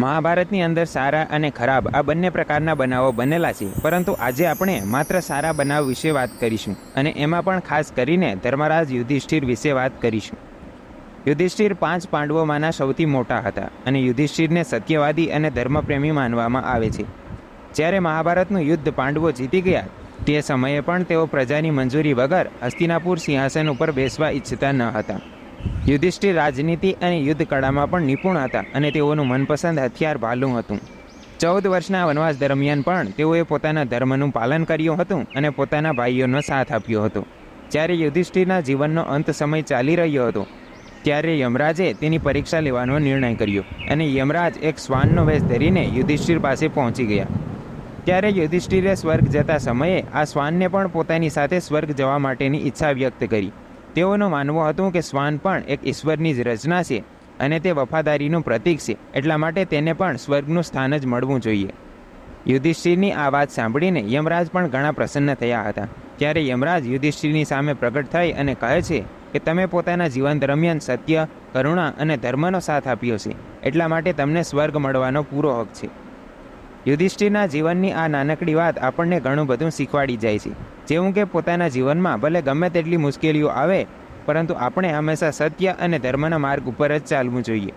મહાભારતની અંદર સારા અને ખરાબ આ બંને પ્રકારના બનાવો બનેલા છે, પરંતુ આજે આપણે માત્ર સારા બનાવ વિશે વાત કરીશું અને એમાં પણ ખાસ કરીને ધર્મરાજ યુધિષ્ઠિર વિશે વાત કરીશું. યુધિષ્ઠિર પાંચ પાંડવોમાંના સૌથી મોટા હતા અને યુધિષ્ઠિરને સત્યવાદી અને ધર્મપ્રેમી માનવામાં આવે છે. જ્યારે મહાભારતનું યુદ્ધ પાંડવો જીતી ગયા, તે સમયે પણ તેઓ પ્રજાની મંજૂરી વગર હસ્તિનાપુર સિંહાસન ઉપર બેસવા ઈચ્છતા ન હતા. યુધિષ્ઠિર રાજનીતિ અને યુદ્ધ કળામાં પણ નિપુણ હતા અને તેઓનું મનપસંદ હથિયાર ભાલું હતું. ચૌદ વર્ષના વનવાસ દરમિયાન પણ તેઓએ પોતાના ધર્મનું પાલન કર્યું હતું અને પોતાના ભાઈઓનો સાથ આપ્યો હતો. જ્યારે યુધિષ્ઠિરના જીવનનો અંત સમય ચાલી રહ્યો હતો, ત્યારે યમરાજે તેની પરીક્ષા લેવાનો નિર્ણય કર્યો અને યમરાજ એક શ્વાનનો વેશ ધરીને યુધિષ્ઠિર પાસે પહોંચી ગયા. ત્યારે યુધિષ્ઠિરે સ્વર્ગ જતા સમયે આ શ્વાનને પણ પોતાની સાથે સ્વર્ગ જવા માટેની ઈચ્છા વ્યક્ત કરી. તેઓનું માનવું હતું કે શ્વાન પણ એક ઈશ્વરની જ રચના છે અને તે વફાદારીનું પ્રતીક છે, એટલા માટે તેને પણ સ્વર્ગનું સ્થાન જ મળવું જોઈએ. યુધિષ્ઠિરની આ વાત સાંભળીને યમરાજ પણ ઘણા પ્રસન્ન થયા હતા. ત્યારે યમરાજ યુધિષ્ઠિરની સામે પ્રગટ થઈ અને કહે છે કે, તમે પોતાના જીવન દરમિયાન સત્ય, કરુણા અને ધર્મનો સાથ આપ્યો છે, એટલા માટે તમને સ્વર્ગ મળવાનો પૂરો હક છે. યુધિષ્ઠિરના જીવનની આ નાનકડી વાત આપણને ઘણું બધું શીખવાડી જાય છે. જેવું કે પોતાના જીવનમાં ભલે ગમે તેટલી મુશ્કેલીઓ આવે, પરંતુ આપણે હંમેશા સત્ય અને ધર્મના માર્ગ ઉપર જ ચાલવું જોઈએ.